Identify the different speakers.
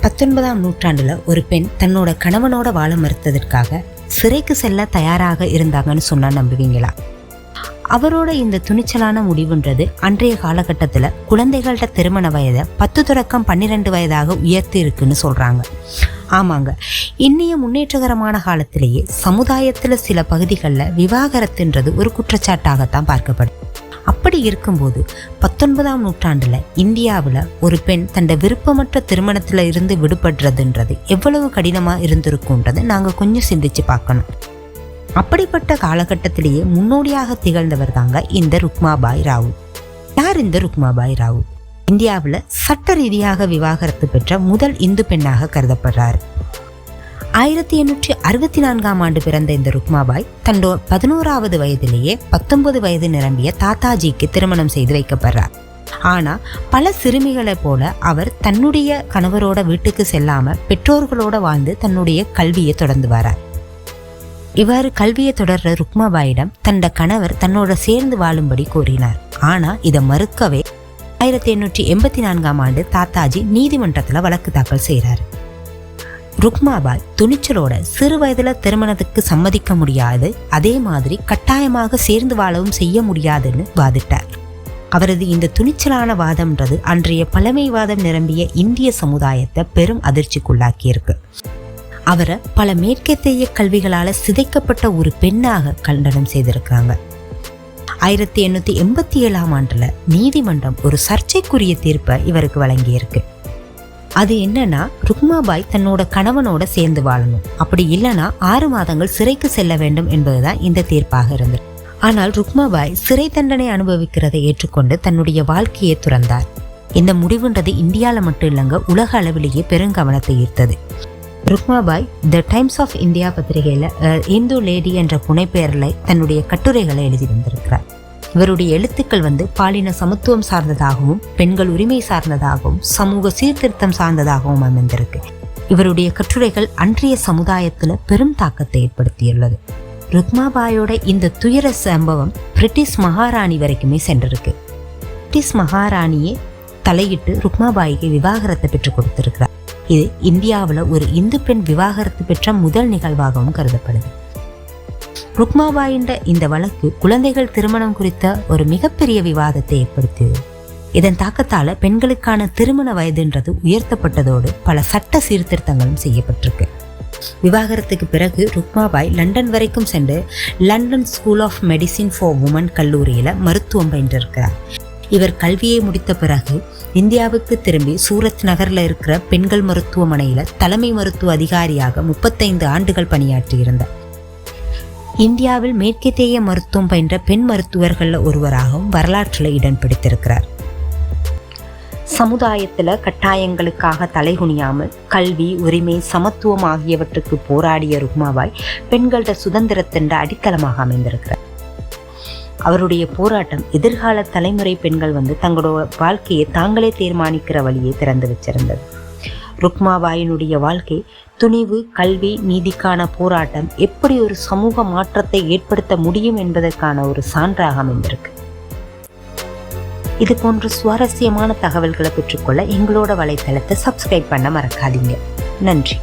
Speaker 1: பத்தொன்பதாம் நூற்றாண்டுல ஒரு பெண் தன்னோட கணவனோட வாழ மறுத்ததற்காக சிறைக்கு செல்ல தயாராக இருந்தாங்கன்னு சொன்னா நம்புவீங்களா? அவரோட இந்த துணிச்சலான முடிவுன்றது அன்றைய காலகட்டத்தில் குழந்தைகள்கிட்ட திருமண வயதை பத்து தொடக்கம் பன்னிரெண்டு வயதாக உயர்த்தி இருக்குன்னு சொல்கிறாங்க ஆமாங்க. இன்னைய முன்னேற்றகரமான காலத்திலேயே சமுதாயத்தில் சில பகுதிகளில் விவாகரத்துன்றது ஒரு குற்றச்சாட்டாகத்தான் பார்க்கப்படுது. அப்படி இருக்கும்போது பத்தொன்பதாம் நூற்றாண்டுல இந்தியாவில் ஒரு பெண் தன்னை விருப்பமற்ற திருமணத்துல இருந்து விடுபடுறதுன்றது எவ்வளவு கடினமா இருந்திருக்கும்ன்றதை நாங்க கொஞ்சம் சிந்திச்சு பார்க்கணும். அப்படிப்பட்ட காலகட்டத்திலேயே முன்னோடியாக திகழ்ந்தவர் தாங்க இந்த ருக்மாபாய் ராவு. யார் இந்த ருக்மாபாய் ராவு? இந்தியாவில் சட்ட ரீதியாக விவாகரத்து பெற்ற முதல் இந்து பெண்ணாக கருதப்படுறார். ஆயிரத்தி எண்ணூற்றி அறுபத்தி நான்காம் ஆண்டு பிறந்த இந்த ருக்மாபாய் தன்னோ பதினோராவது வயதிலேயே பத்தொன்பது வயது நிரம்பிய தாத்தாஜிக்கு திருமணம் செய்து வைக்கப்படுறார். ஆனா பல சிறுமிகளைப் போல அவர் தன்னுடைய கணவரோட வீட்டுக்கு செல்லாம பெற்றோர்களோட வாழ்ந்து தன்னுடைய கல்வியை தொடர்ந்து வரார். இவ்வாறு கல்வியை தொடர்ற ருக்மாபாயிடம் தன்னோட கணவர் தன்னோட சேர்ந்து வாழும்படி கூறினார். ஆனா இதை மறுக்கவே ஆயிரத்தி எண்ணூற்றி எண்பத்தி நான்காம் ஆண்டு தாத்தாஜி நீதிமன்றத்தில் வழக்கு தாக்கல் செய்கிறார் ருக்மாபாய் துணிச்சலோட சிறு வயதுல திருமணத்துக்கு சம்மதிக்க முடியாது. அதே மாதிரி கட்டாயமாக சேர்ந்து வாழவும் செய்ய முடியாதுன்னு வாதிட்டார். அவரது இந்த துணிச்சலான வாதம்ன்றது அன்றைய பழமைவாதம் நிரம்பிய இந்திய சமுதாயத்தை பெரும் அதிர்ச்சிக்குள்ளாக்கியிருக்கு. அவரை பல மேற்கத்திய கல்விகளால சிதைக்கப்பட்ட ஒரு பெண்ணாக கண்டனம் செய்திருக்காங்க. ஆயிரத்தி எண்ணூத்தி எண்பத்தி ஏழாம் ஆண்டுல நீதிமன்றம் ஒரு சர்ச்சைக்குரிய தீர்ப்பை இவருக்கு வழங்கியிருக்கு. அது என்னன்னா ருக்மாபாய் தன்னோட கணவனோட சேர்ந்து வாழணும். அப்படி இல்லைன்னா ஆறு மாதங்கள் சிறைக்கு செல்ல வேண்டும் என்பதுதான் இந்த தீர்ப்பாக இருந்தது. ஆனால் ருக்மாபாய் சிறை தண்டனை அனுபவிக்கிறதை ஏற்றுக்கொண்டு தன்னுடைய வாழ்க்கையை துறந்தார். இந்த முடிவுன்றது இந்தியாவில் மட்டும் இல்லைங்க உலக அளவிலேயே பெருங்கவனத்தை ஈர்த்தது. Rukhmabai the Times of India பத்திரிகையில் இந்து லேடி என்ற புனைப்பெயரில் தன்னுடைய கட்டுரைகளை எழுதி வந்திருக்கிறார் இவருடைய எழுத்துக்கள் வந்து பாலின சமத்துவம் சார்ந்ததாகவும் பெண்கள் உரிமை சார்ந்ததாகவும் சமூக சீர்திருத்தம் சார்ந்ததாகவும் அமைந்திருக்கு. இவருடைய கட்டுரைகள் அன்றைய சமுதாயத்தில் பெரும் தாக்கத்தை ஏற்படுத்தியுள்ளது. ருக்மாபாயோட இந்த துயர சம்பவம் பிரிட்டிஷ் மகாராணி வரைக்குமே சென்றிருக்கு. பிரிட்டிஷ் மகாராணியே தலையிட்டு ருக்மாபாய்க்கு விவாகரத்தை பெற்றுக் கொடுத்திருக்கிறார். இது இந்தியாவில் ஒரு இந்து பெண் விவாகரத்து பெற்ற முதல் நிகழ்வாகவும் கருதப்படுது. ருக்மாபாயின் இந்த வழக்கு குழந்தைகள் திருமணம் குறித்த ஒரு மிகப்பெரிய விவாதத்தை ஏற்படுத்தியது. இதன் தாக்கத்தால பெண்களுக்கான திருமண வயதுன்றது உயர்த்தப்பட்டதோடு பல சட்ட சீர்திருத்தங்களும் செய்யப்பட்டிருக்கு. விவாகரத்துக்கு பிறகு ருக்மாபாய் லண்டன் வரைக்கும் சென்று London school of medicine for women கல்லூரியில் மருத்துவம் பயின்றிருக்கிறார். இவர் கல்வியை முடித்த பிறகு இந்தியாவுக்கு திரும்பி சூரத் நகரில் இருக்கிற பெண்கள் மருத்துவமனையில் தலைமை மருத்துவ அதிகாரியாக முப்பத்தைந்து ஆண்டுகள் பணியாற்றியிருந்தார். இந்தியாவில் மேற்கத்தேய மருத்துவம் பயின்ற பெண் மருத்துவர்களில் ஒருவராகவும் வரலாற்றில் இடம் பிடித்திருக்கிறார். சமுதாயத்தில் கட்டாயங்களுக்காக தலைகுனியாமல் கல்வி உரிமை சமத்துவம் ஆகியவற்றுக்கு போராடிய ருக்மாபாய் பெண்களோட சுதந்திரத்தின் அடித்தளமாக அமைந்திருக்கிறார். அவருடைய போராட்டம் எதிர்கால தலைமுறை பெண்கள் வந்து தங்களோட வாழ்க்கையை தாங்களே தீர்மானிக்கிற வழியை திறந்து வச்சிருந்தது. ருக்மாபாயினுடைய வாழ்க்கை துணிவு கல்வி நீதிக்கான போராட்டம் எப்படி ஒரு சமூக மாற்றத்தை ஏற்படுத்த முடியும் என்பதற்கான ஒரு சான்றாக அமைந்திருக்கு. இது போன்ற சுவாரஸ்யமான தகவல்களை பெற்றுக்கொள்ள எங்களோட வலைத்தளத்தை சப்ஸ்கிரைப் பண்ண மறக்காதீங்க. நன்றி.